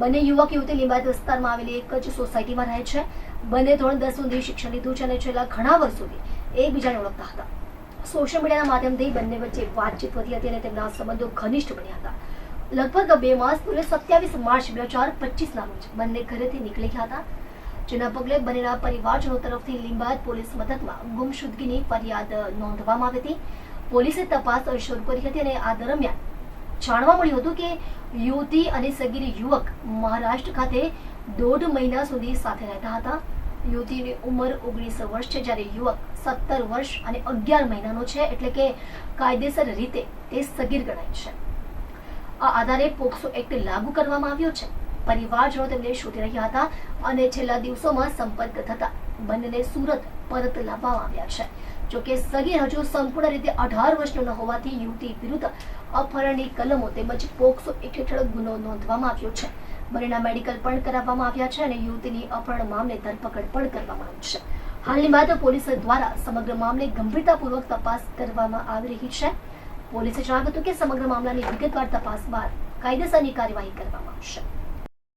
બંને યુવક યુવતી લિંબાયત વિસ્તારમાં આવેલી એક જ સોસાયટીમાં રહે છે. બંને ધોરણ દસ સુધી શિક્ષણ લીધું છે અને છેલ્લા ઘણા વર્ષોથી એકબીજાને ઓળખતા હતા. સોશિયલ મીડિયાના માધ્યમથી બંને વચ્ચે વાતચીત વધી હતી અને તેમના સંબંધો ઘનિષ્ઠ બન્યા હતા. લગભગ બે માસ પૂર્વે સત્યાવીસ માર્ચ બે હજાર પચીસના રોજ બંને ઘરેથી નીકળી ગયા હતા. જેના પગલે બંનેના પરિવારજનો તરફથી લિંબાયત પોલીસ મથકમાં ગુમશુદગીની ફરિયાદ નોંધવામાં આવી હતી. પોલીસે તપાસ શરૂ કરી હતી અને આ દરમિયાન જાણવા મળ્યું હતું કે યુવતી અને સગીર યુવક મહારાષ્ટ્ર ખાતે દોઢ મહિના સુધી સાથે રહેતા હતા. યુવતીની ઉંમર ઓગણીસ વર્ષ છે જ્યારે યુવક સત્તર વર્ષ અને અગિયાર મહિનાનો છે એટલે કે કાયદેસર રીતે તે સગીર ગણાય છે. આ આધારે પોક્સો એક્ટ લાગુ કરવામાં આવ્યો છે. પરિવારજનો તેમને શોધી રહ્યા હતા અને છેલ્લા દિવસોમાં સંપર્ક થતા બંનેને સુરત પરત લાવવામાં આવ્યા છે. જોકે સગીર હજુ સંપૂર્ણ રીતે અઢાર વર્ષનો ન હોવાથી યુવતી વિરુદ્ધ અપહરણની કલમો તેમજ પોક્સો એક હેઠળ ગુનો નોંધવામાં આવ્યો છે. બંનેના મેડિકલ પણ કરાવવામાં આવ્યા છે અને યુવતીની અપહરણ મામલે ધરપકડ પણ કરવામાં આવી છે. હાલની બાદ પોલીસ દ્વારા સમગ્ર મામલે ગંભીરતાપૂર્વક તપાસ કરવામાં આવી રહી છે. પોલીસે જણાવ્યું હતું કે સમગ્ર મામલાની વિગતવાર તપાસ બાદ કાયદેસરની કાર્યવાહી કરવામાં આવશે.